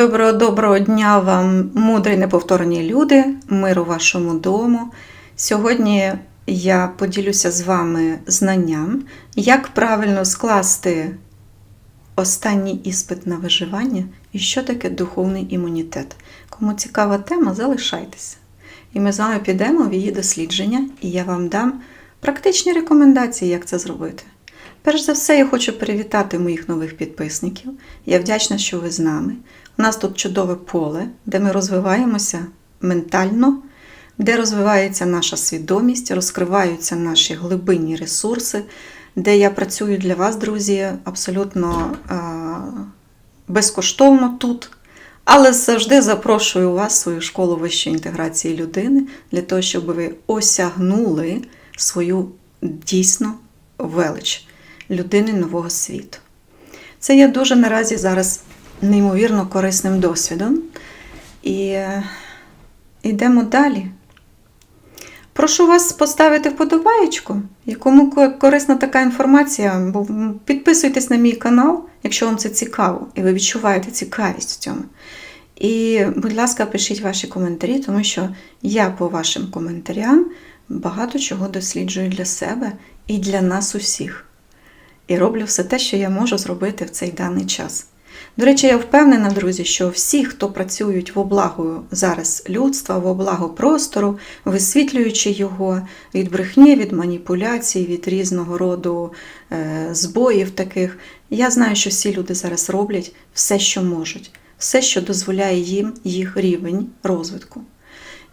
Доброго доброго дня вам, мудрі неповторні люди, миру вашому дому. Сьогодні я поділюся з вами знанням, як правильно скласти останній іспит на виживання і що таке духовний імунітет. Кому цікава тема, залишайтеся. І ми з вами підемо в її дослідження, і я вам дам практичні рекомендації, як це зробити. Перш за все, я хочу привітати моїх нових підписників. Я вдячна, що ви з нами. У нас тут чудове поле, де ми розвиваємося ментально, де розвивається наша свідомість, розкриваються наші глибинні ресурси, де я працюю для вас, друзі, абсолютно е- безкоштовно тут. Але завжди запрошую вас в свою школу вищої інтеграції людини для того, щоб ви осягнули свою дійсно велич людини нового світу. Це є дуже наразі зараз неймовірно корисним досвідом. І е, йдемо далі. Прошу вас поставити вподобаєчку, якому корисна така інформація, бо підписуйтесь на мій канал, якщо вам це цікаво, і ви відчуваєте цікавість в цьому. І, будь ласка, пишіть ваші коментарі, тому що я по вашим коментарям багато чого досліджую для себе і для нас усіх. І роблю все те, що я можу зробити в цей даний час. До речі, я впевнена, друзі, що всі, хто працюють в облагу зараз людства, в облагу простору, висвітлюючи його від брехні, від маніпуляцій, від різного роду е, збоїв таких, я знаю, що всі люди зараз роблять все, що можуть, все, що дозволяє їм їх рівень розвитку.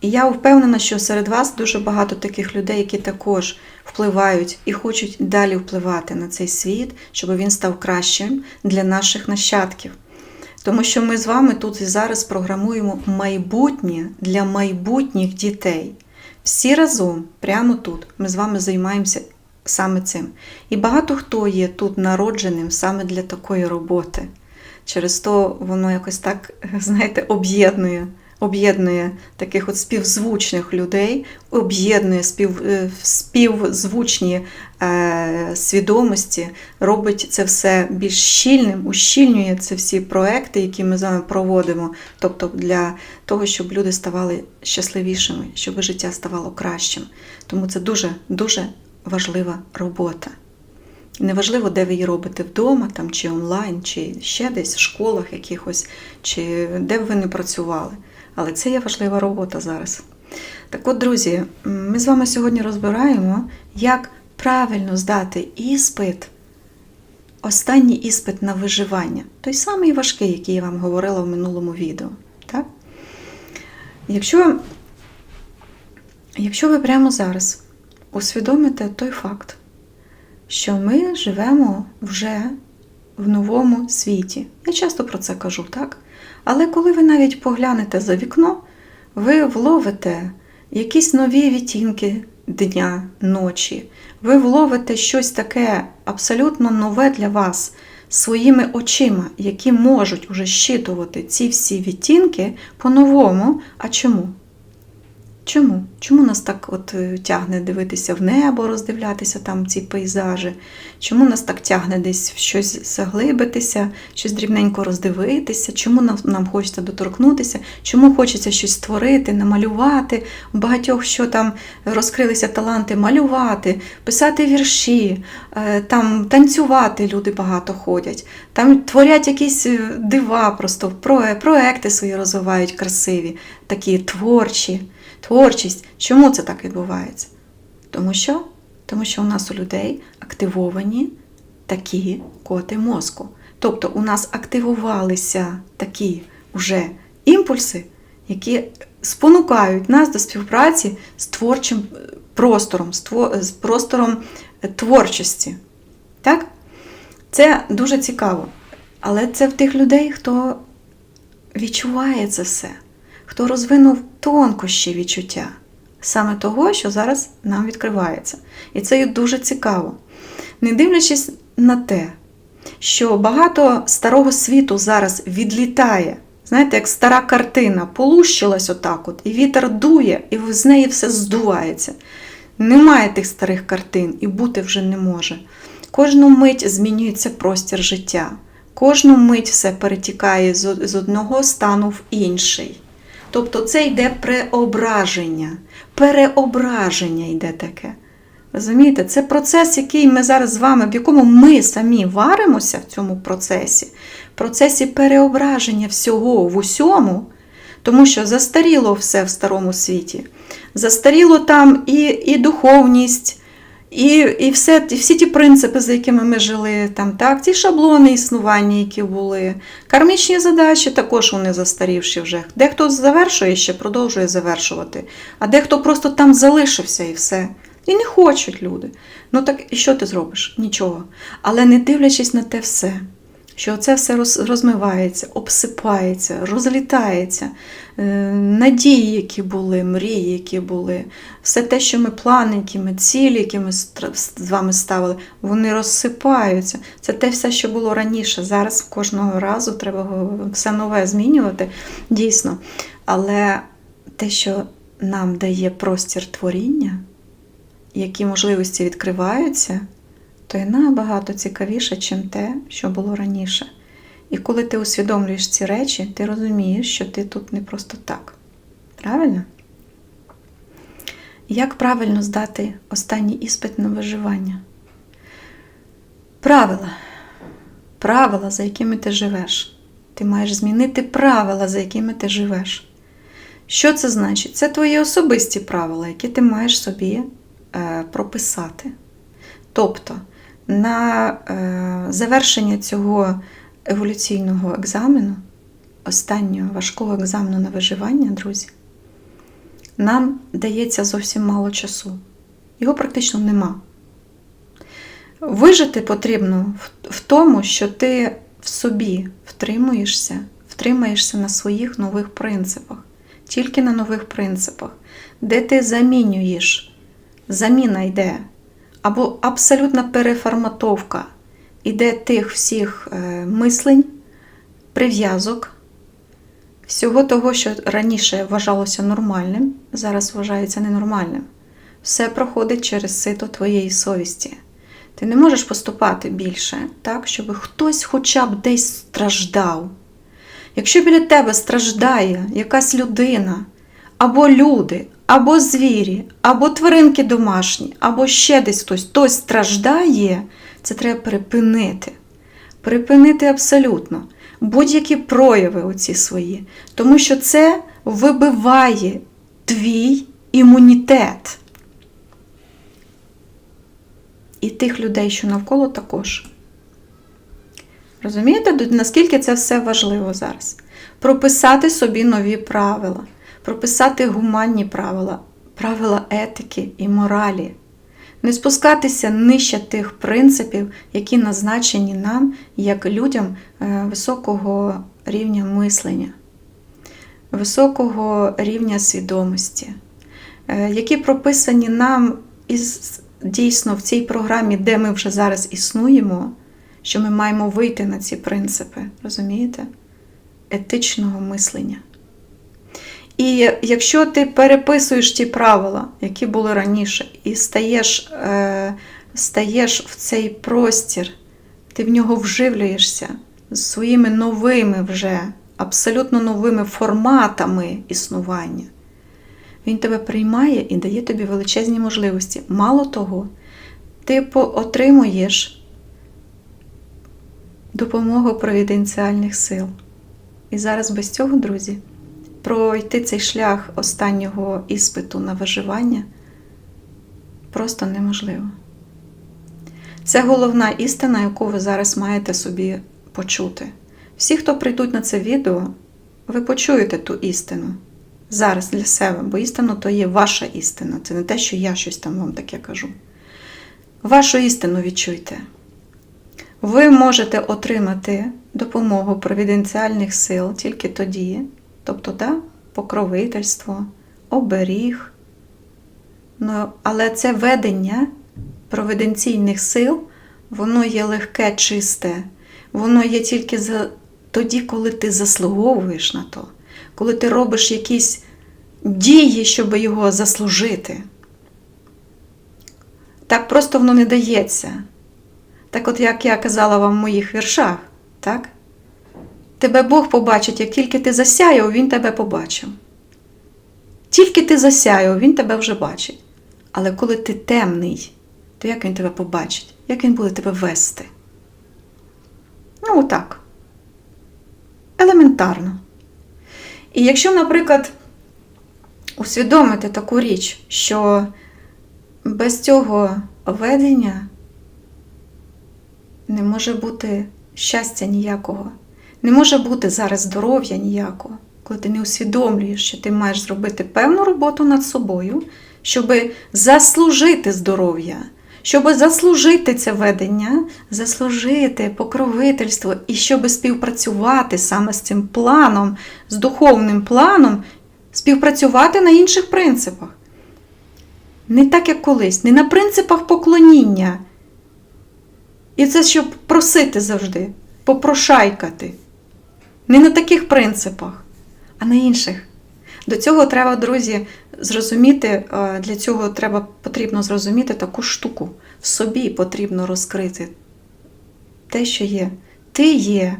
І я впевнена, що серед вас дуже багато таких людей, які також впливають і хочуть далі впливати на цей світ, щоб він став кращим для наших нащадків. Тому що ми з вами тут і зараз програмуємо майбутнє для майбутніх дітей. Всі разом, прямо тут, ми з вами займаємося саме цим. І багато хто є тут народженим саме для такої роботи. Через то воно якось так, знаєте, об'єднує об'єднує таких от співзвучних людей, об'єднує спів, е, співзвучні е, свідомості, робить це все більш щільним, ущільнює це всі проекти, які ми з вами проводимо, тобто для того, щоб люди ставали щасливішими, щоб життя ставало кращим. Тому це дуже дуже важлива робота. Неважливо, де ви її робите вдома, там, чи онлайн, чи ще десь в школах якихось, чи де б ви не працювали. Але це є важлива робота зараз. Так от, друзі, ми з вами сьогодні розбираємо, як правильно здати іспит, останній іспит на виживання. Той самий важкий, який я вам говорила в минулому відео. Так? Якщо, якщо ви прямо зараз усвідомите той факт, що ми живемо вже в новому світі. Я часто про це кажу, так? Але коли ви навіть поглянете за вікно, ви вловите якісь нові відтінки дня, ночі, ви вловите щось таке абсолютно нове для вас своїми очима, які можуть уже щитувати ці всі відтінки по-новому. А чому? Чому? Чому нас так от е, тягне дивитися в небо, роздивлятися там ці пейзажі? Чому нас так тягне десь в щось заглибитися, щось дрібненько роздивитися? Чому нам, нам хочеться доторкнутися? Чому хочеться щось створити, намалювати? У багатьох що там розкрилися таланти малювати, писати вірші, е, там танцювати люди багато ходять, там творять якісь е, дива, просто проекти свої розвивають красиві, такі творчі творчість. Чому це так відбувається? Тому що, Тому що у нас у людей активовані такі коти мозку. Тобто у нас активувалися такі вже імпульси, які спонукають нас до співпраці з творчим е, простором, з простором е, творчості. Так? Це дуже цікаво. Але це в тих людей, хто відчуває це все хто розвинув тонкощі відчуття саме того, що зараз нам відкривається. І це є дуже цікаво. Не дивлячись на те, що багато старого світу зараз відлітає. Знаєте, як стара картина полущилась отак, от, і вітер дує, і з неї все здувається. Немає тих старих картин і бути вже не може. Кожну мить змінюється простір життя. Кожну мить все перетікає з одного стану в інший. Тобто це йде преображення. Переображення йде таке. Розумієте, це процес, який ми зараз з вами, в якому ми самі варимося в цьому процесі, процесі переображення всього в усьому, тому що застаріло все в старому світі. Застаріло там і, і духовність, і, і, все, і всі ті принципи, за якими ми жили, там, так, ті шаблони існування, які були. Кармічні задачі також вони застарівші вже. Дехто завершує ще, продовжує завершувати, а дехто просто там залишився і все. І не хочуть люди. Ну так і що ти зробиш? Нічого. Але не дивлячись на те все, що це все розмивається, обсипається, розлітається, е, надії, які були, мрії, які були, все те, що ми плани, які ми цілі, які ми з вами ставили, вони розсипаються. Це те все, що було раніше. Зараз кожного разу треба все нове змінювати, дійсно. Але те, що нам дає простір творіння, які можливості відкриваються, то є набагато цікавіше, чим те, що було раніше. І коли ти усвідомлюєш ці речі, ти розумієш, що ти тут не просто так. Правильно? Як правильно здати останній іспит на виживання? Правила. Правила, за якими ти живеш. Ти маєш змінити правила, за якими ти живеш. Що це значить? Це твої особисті правила, які ти маєш собі е, прописати. Тобто, на е, завершення цього еволюційного екзамену, останнього важкого екзамену на виживання, друзі, нам дається зовсім мало часу. Його практично нема. Вижити потрібно в, в тому, що ти в собі втримуєшся, втримаєшся на своїх нових принципах, тільки на нових принципах, де ти замінюєш, заміна йде, або абсолютна переформатовка іде тих всіх е, мислень, прив'язок, всього того, що раніше вважалося нормальним, зараз вважається ненормальним. Все проходить через сито твоєї совісті. Ти не можеш поступати більше так, щоб хтось хоча б десь страждав. Якщо біля тебе страждає якась людина, або люди, або звірі, або тваринки домашні, або ще десь хтось, хтось страждає, це треба припинити. Припинити абсолютно будь-які прояви оці свої, тому що це вибиває твій імунітет. І тих людей, що навколо також. Розумієте, наскільки це все важливо зараз? Прописати собі нові правила, прописати гуманні правила, правила етики і моралі, не спускатися нижче тих принципів, які назначені нам як людям е, високого рівня мислення, високого рівня свідомості, е, які прописані нам із дійсно в цій програмі, де ми вже зараз існуємо, що ми маємо вийти на ці принципи, розумієте? Етичного мислення. І якщо ти переписуєш ті правила, які були раніше, і стаєш, е, стаєш в цей простір, ти в нього вживлюєшся з своїми новими вже, абсолютно новими форматами існування. Він тебе приймає і дає тобі величезні можливості. Мало того, ти отримуєш допомогу провіденціальних сил. І зараз без цього, друзі, пройти цей шлях останнього іспиту на виживання просто неможливо. Це головна істина, яку ви зараз маєте собі почути. Всі, хто прийдуть на це відео, ви почуєте ту істину зараз для себе, бо істина то є ваша істина. Це не те, що я щось там вам таке кажу. Вашу істину відчуйте. Ви можете отримати допомогу провіденціальних сил тільки тоді, тобто, да, покровительство, оберіг. Ну, але це ведення провіденційних сил, воно є легке, чисте, воно є тільки за... тоді, коли ти заслуговуєш на то коли ти робиш якісь дії, щоб його заслужити. Так просто воно не дається. Так от, як я казала вам в моїх віршах, Так? Тебе Бог побачить, як тільки ти засяяв, Він тебе побачив. Тільки ти засяяв, Він тебе вже бачить. Але коли ти темний, то як він тебе побачить? Як він буде тебе вести? Ну, отак. Елементарно. І якщо, наприклад, усвідомити таку річ, що без цього ведення не може бути щастя ніякого, не може бути зараз здоров'я ніякого, коли ти не усвідомлюєш, що ти маєш зробити певну роботу над собою, щоб заслужити здоров'я, щоб заслужити це ведення, заслужити покровительство і щоб співпрацювати саме з цим планом, з духовним планом, співпрацювати на інших принципах. Не так, як колись, не на принципах поклоніння. І це щоб просити завжди, попрошайкати. Не на таких принципах, а на інших. До цього треба, друзі, зрозуміти, е, для цього треба потрібно зрозуміти таку штуку. В собі потрібно розкрити те, що є. Ти є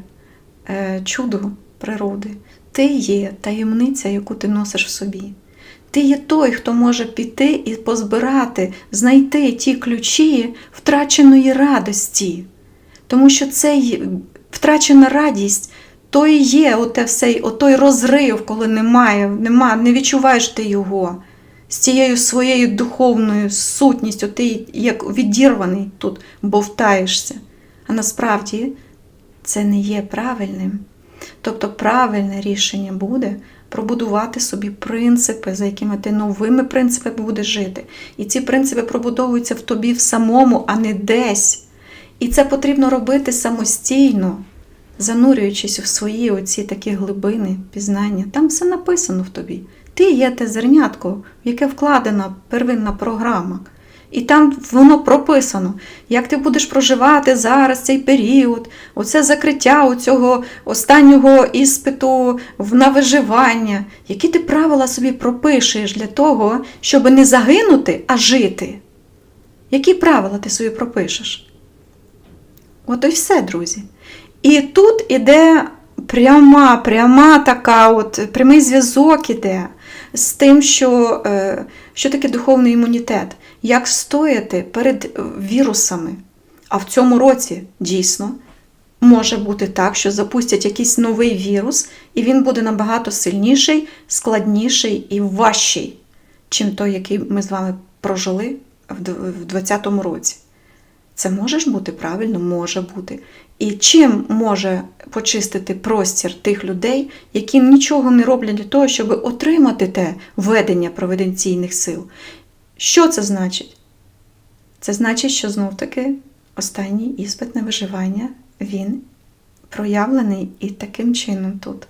е, чудо природи, ти є таємниця, яку ти носиш в собі. Ти є той, хто може піти і позбирати, знайти ті ключі втраченої радості. Тому що цей втрачена радість то і є оте все, отой розрив, коли немає, нема, не відчуваєш ти його з цією своєю духовною сутністю, ти як відірваний тут бовтаєшся. А насправді це не є правильним. Тобто правильне рішення буде пробудувати собі принципи, за якими ти новими принципами будеш жити. І ці принципи пробудовуються в тобі в самому, а не десь. І це потрібно робити самостійно, занурюючись в свої оці такі глибини пізнання. Там все написано в тобі. Ти є те зернятко, в яке вкладена первинна програма. І там воно прописано, як ти будеш проживати зараз цей період, оце закриття цього останнього іспиту на виживання, які ти правила собі пропишеш для того, щоб не загинути, а жити. Які правила ти собі пропишеш? От і все, друзі. І тут іде пряма, пряма така, от, прямий зв'язок іде з тим, що, е, що таке духовний імунітет, як стояти перед вірусами. А в цьому році дійсно може бути так, що запустять якийсь новий вірус, і він буде набагато сильніший, складніший і важчий, чим той, який ми з вами прожили в 2020 році. Це може ж бути правильно, може бути. І чим може почистити простір тих людей, які нічого не роблять для того, щоб отримати те ведення проведенційних сил? Що це значить? Це значить, що знов-таки останній іспит на виживання він проявлений і таким чином тут.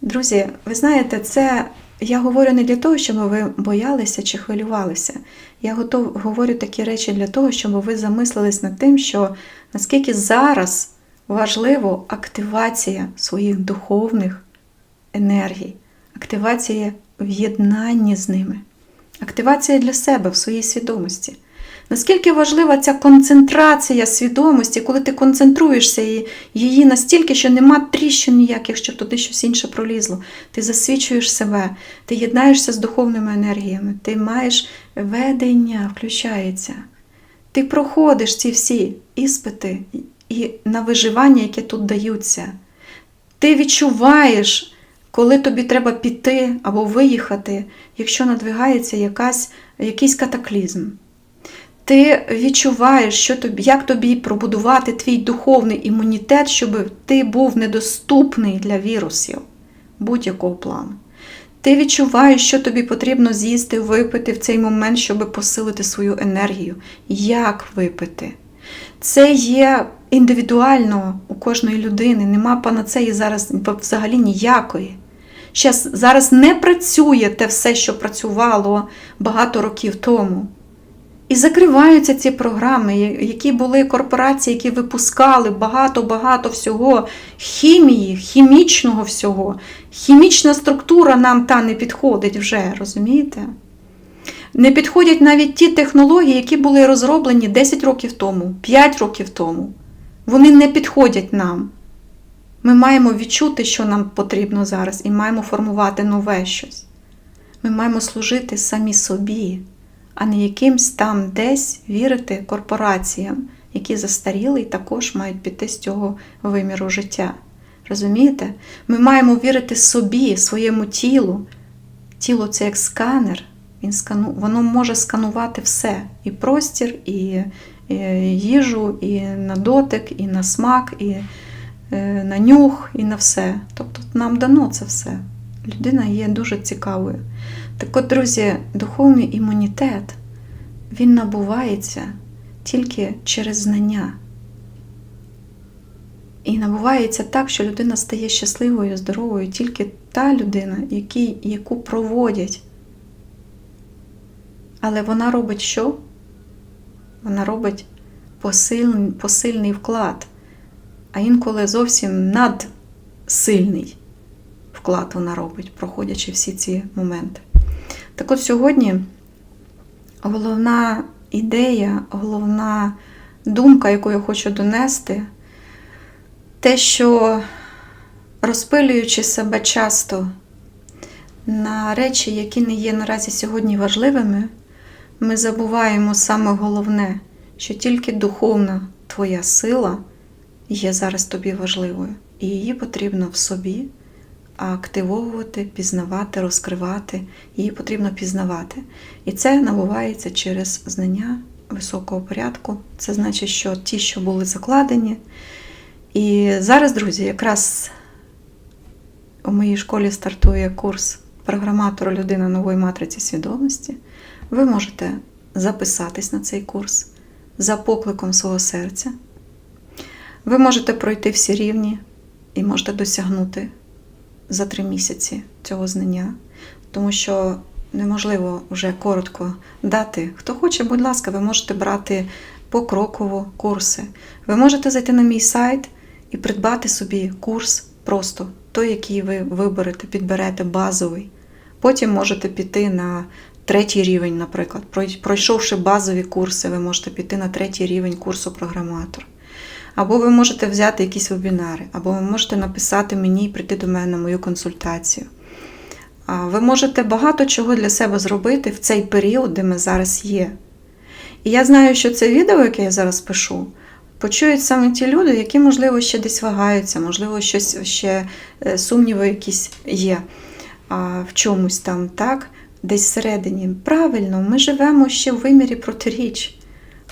Друзі, ви знаєте, це я говорю не для того, щоб ви боялися чи хвилювалися. Я готов, говорю такі речі для того, щоб ви замислились над тим, що наскільки зараз важливо активація своїх духовних енергій, активація в єднанні з ними, активація для себе в своїй свідомості. Наскільки важлива ця концентрація свідомості, коли ти концентруєшся і її настільки, що нема тріщин ніяких, щоб туди щось інше пролізло. Ти засвічуєш себе, ти єднаєшся з духовними енергіями, ти маєш ведення, включається. Ти проходиш ці всі іспити і на виживання, яке тут даються. Ти відчуваєш, коли тобі треба піти або виїхати, якщо надвигається якась, якийсь катаклізм. Ти відчуваєш, що тобі, як тобі пробудувати твій духовний імунітет, щоб ти був недоступний для вірусів будь-якого плану. Ти відчуваєш, що тобі потрібно з'їсти, випити в цей момент, щоб посилити свою енергію. Як випити? Це є індивідуально у кожної людини. Нема панацеї зараз взагалі ніякої. Зараз не працює те все, що працювало багато років тому. І закриваються ці програми, які були корпорації, які випускали багато-багато всього, хімії, хімічного всього. Хімічна структура нам та не підходить вже, розумієте? Не підходять навіть ті технології, які були розроблені 10 років тому, 5 років тому. Вони не підходять нам. Ми маємо відчути, що нам потрібно зараз, і маємо формувати нове щось. Ми маємо служити самі собі, а не якимсь там десь вірити корпораціям, які застаріли і також мають піти з цього виміру життя. Розумієте? Ми маємо вірити собі, своєму тілу. Тіло це як сканер. Він скану... Воно може сканувати все: і простір, і, їжу, і на дотик, і на смак, і е, на нюх, і на все. Тобто нам дано це все. Людина є дуже цікавою. Так от, друзі, духовний імунітет він набувається тільки через знання. І набувається так, що людина стає щасливою, здоровою, тільки та людина, який, яку проводять. Але вона робить що? Вона робить посильний, посильний вклад, а інколи зовсім надсильний вклад вона робить, проходячи всі ці моменти. Так от сьогодні головна ідея, головна думка, яку я хочу донести, те, що розпилюючи себе часто на речі, які не є наразі сьогодні важливими, ми забуваємо саме головне, що тільки духовна твоя сила є зараз тобі важливою, і її потрібно в собі активовувати, пізнавати, розкривати. Її потрібно пізнавати. І це набувається через знання високого порядку. Це значить, що ті, що були закладені. І зараз, друзі, якраз у моїй школі стартує курс програматора людина нової матриці свідомості. Ви можете записатись на цей курс за покликом свого серця. Ви можете пройти всі рівні і можете досягнути за три місяці цього знання, тому що неможливо вже коротко дати. Хто хоче, будь ласка, ви можете брати покроково курси. Ви можете зайти на мій сайт і придбати собі курс просто той, який ви виберете, підберете базовий. Потім можете піти на третій рівень, наприклад. Пройшовши базові курси, ви можете піти на третій рівень курсу програматор. Або ви можете взяти якісь вебінари, або ви можете написати мені і прийти до мене на мою консультацію. Ви можете багато чого для себе зробити в цей період, де ми зараз є. І я знаю, що це відео, яке я зараз пишу, почують саме ті люди, які, можливо, ще десь вагаються, можливо, щось ще е, сумніви якісь є в чомусь там, так? Десь всередині. Правильно, ми живемо ще в вимірі протиріч.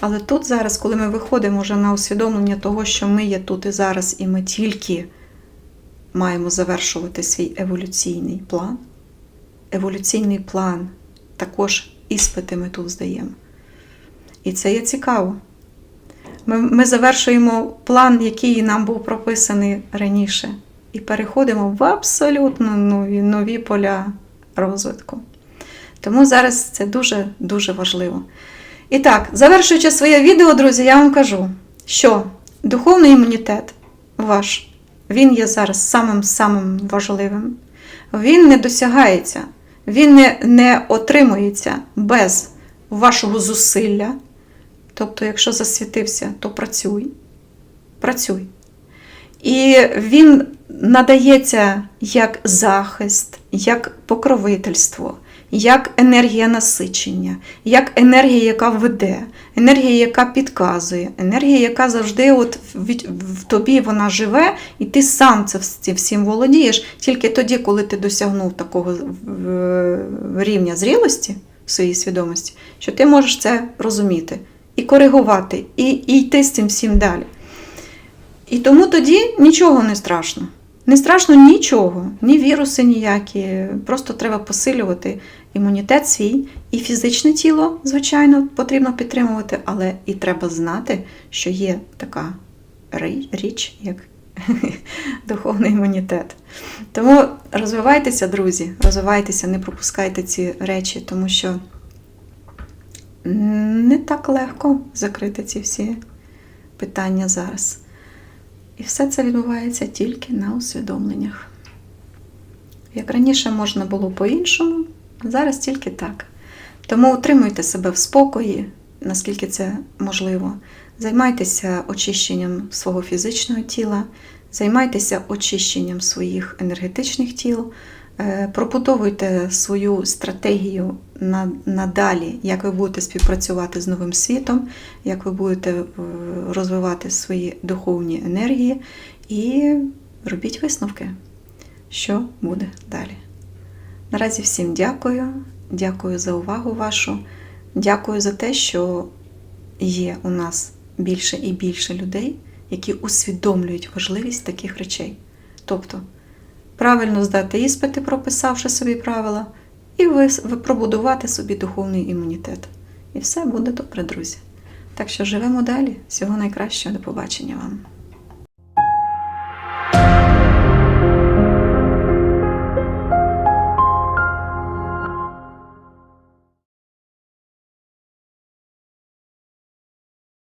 Але тут зараз, коли ми виходимо вже на усвідомлення того, що ми є тут і зараз, і ми тільки маємо завершувати свій еволюційний план. Еволюційний план також іспити ми тут здаємо. І це є цікаво. Ми, ми завершуємо план, який нам був прописаний раніше, і переходимо в абсолютно нові, нові поля розвитку. Тому зараз це дуже-дуже важливо. І так, завершуючи своє відео, друзі, я вам кажу, що духовний імунітет ваш, він є зараз самим-самим важливим. Він не досягається, він не, не отримується без вашого зусилля. Тобто, якщо засвітився, то працюй. Працюй. І він надається як захист, як покровительство, як енергія насичення, як енергія, яка веде, енергія, яка підказує, енергія, яка завжди от в тобі вона живе, і ти сам це всім володієш тільки тоді, коли ти досягнув такого рівня зрілості в своїй свідомості, що ти можеш це розуміти і коригувати, і, і йти з цим всім далі. І тому тоді нічого не страшно. Не страшно нічого, ні віруси ніякі. Просто треба посилювати імунітет свій і фізичне тіло, звичайно, потрібно підтримувати, але і треба знати, що є така річ, як духовний імунітет. Тому розвивайтеся, друзі, розвивайтеся, не пропускайте ці речі, тому що не так легко закрити ці всі питання зараз. І все це відбувається тільки на усвідомленнях. Як раніше можна було по-іншому, зараз тільки так. Тому утримуйте себе в спокої, наскільки це можливо. Займайтеся очищенням свого фізичного тіла, Займайтеся очищенням своїх енергетичних тіл, пропутовуйте свою стратегію надалі, як ви будете співпрацювати з новим світом, як ви будете е, розвивати свої духовні енергії і робіть висновки, що буде далі. Наразі всім дякую. Дякую за увагу вашу. Дякую за те, що є у нас більше і більше людей, які усвідомлюють важливість таких речей. Тобто, правильно здати іспити, прописавши собі правила, і пробудувати собі духовний імунітет. І все буде добре, друзі. Так що живемо далі. Всього найкращого, до побачення вам.